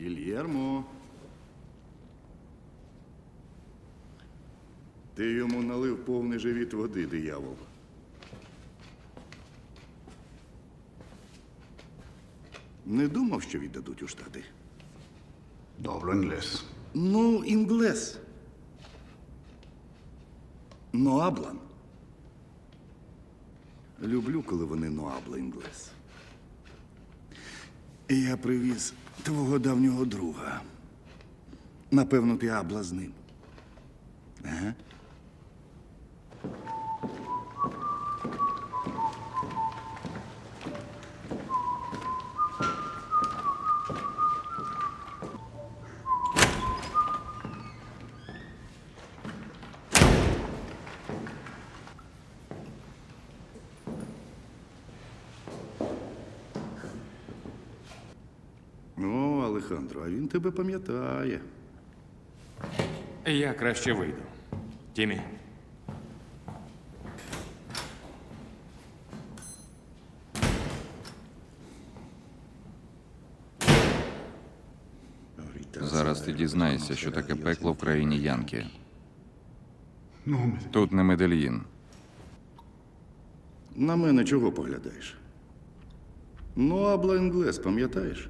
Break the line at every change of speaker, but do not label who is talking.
Гільєрмо. Ти йому налив повний живіт води, диявол. Не думав, що віддадуть у штати.
Добро інглес.
Ну, інглес. Ноаблан. Люблю, коли вони ноабла інглес. Я привіз твого давнього друга. Напевно, ти абла з ним. Алехандро, а він тебе пам'ятає.
Я краще вийду. Тімі.
Зараз ти дізнаєшся, що таке пекло в країні Янки.
Ну,
Тут не Медельїн.
На мене чого поглядаєш? Ну, абла інглес, пам'ятаєш?